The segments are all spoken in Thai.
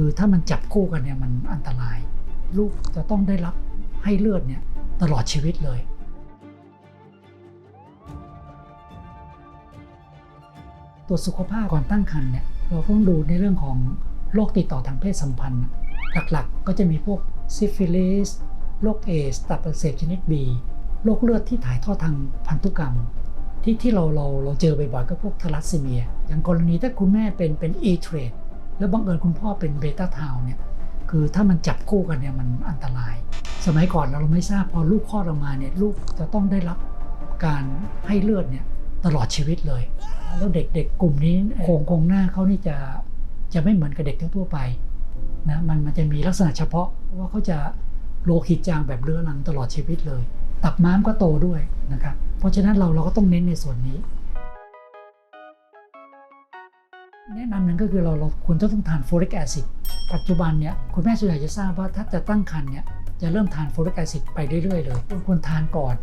คือถ้ามันจับคู่กันเนี่ยมันอันตราย ลูกจะต้องได้รับให้เลือดเนี่ยตลอดชีวิตเลย ตรวจสุขภาพก่อนตั้งครรภ์เนี่ยเราต้องดูในเรื่องของโรคติดต่อทางเพศสัมพันธ์ หลักๆ ก็จะมีพวกซิฟิลิสโรคเอสตับอักเสบชนิด B โรคเลือดที่ถ่ายทอดทางพันธุกรรม ที่ที่เราเราเราเจอบ่อยๆก็พวกทาลัสซีเมีย อย่างกรณีถ้าคุณแม่เป็นเป็น e t r a d e แล้วบังเอิญคุณพ่อเป็นเบต้าทาวเนี่ยคือถ้ามันจับคู่กันเนี่ยมันอันตราย สมัยก่อนเราไม่ทราบพอลูกคลอดออกมาเนี่ยลูกจะต้องได้รับการให้เลือดเนี่ยตลอดชีวิตเลย แล้วเด็กๆกลุ่มนี้โครงโครงหน้าเขานี่จะจะไม่เหมือนกับเด็กทั่วไปนะมันมันจะมีลักษณะเฉพาะว่าเขาจะโลหิตจางแบบเรื้อรังตลอดชีวิตเลย ตับม้ามก็โตด้วยนะครับเพราะฉะนั้นเราเราก็ต้องเน้นในส่วนนี้ แนะนำหนึ่งก็คือเราเราควรจะต้องทานโฟลิกแอซิดปัจจุบันเนี่ยคุณแม่ส่วนใหญ่จะทราบว่าถ้าจะตั้งครรภ์เนี่ยจะเริ่มทานโฟลิกแอซิดไปเรื่อยๆเลยควรควรทานก่อน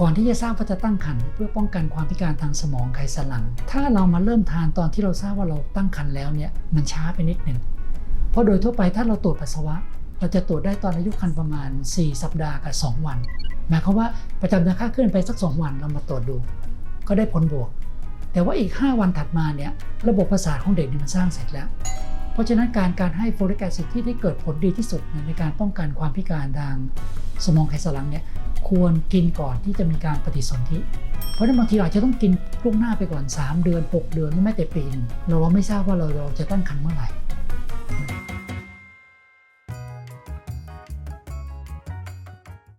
ก่อนที่จะทราบว่าจะตั้งครรภ์เพื่อป้องกันความพิการทางสมองไขสันหลัง ถ้าเรามาเริ่มทานตอนที่เราทราบว่าเราตั้งครรภ์แล้วเนี่ยมันช้าไปนิดหนึ่งเพราะโดยทั่วไปถ้าเราตรวจปัสสาวะ เราจะตรวจได้ตอนอายุครรภ์ประมาณ 4 สัปดาห์กับ 2 วัน หมายความว่าประจำเดือนค่าเคลื่อนไปสัก 2 วันเรามาตรวจดู ก็ได้ผลบวก แต่ว่าอีก 5 วันถัดมาเนี่ยระบบประสาทของเด็กเนี่ยมันสร้างเสร็จแล้ว เพราะฉะนั้นการการให้โฟลิกแอซิดที่ได้เกิดผลดีที่สุดในการป้องกันความพิการทางสมองไขสันหลังเนี่ยควรกินก่อนที่จะมีการปฏิสนธิเพราะฉะนั้นบางทีอาจจะต้องกินล่วงหน้าไปก่อน 3 เดือน 6 เดือนหรือแม้แต่ปีหนึ่งเราไม่ทราบว่าเราเราจะตั้งครรภ์เมื่อไหร่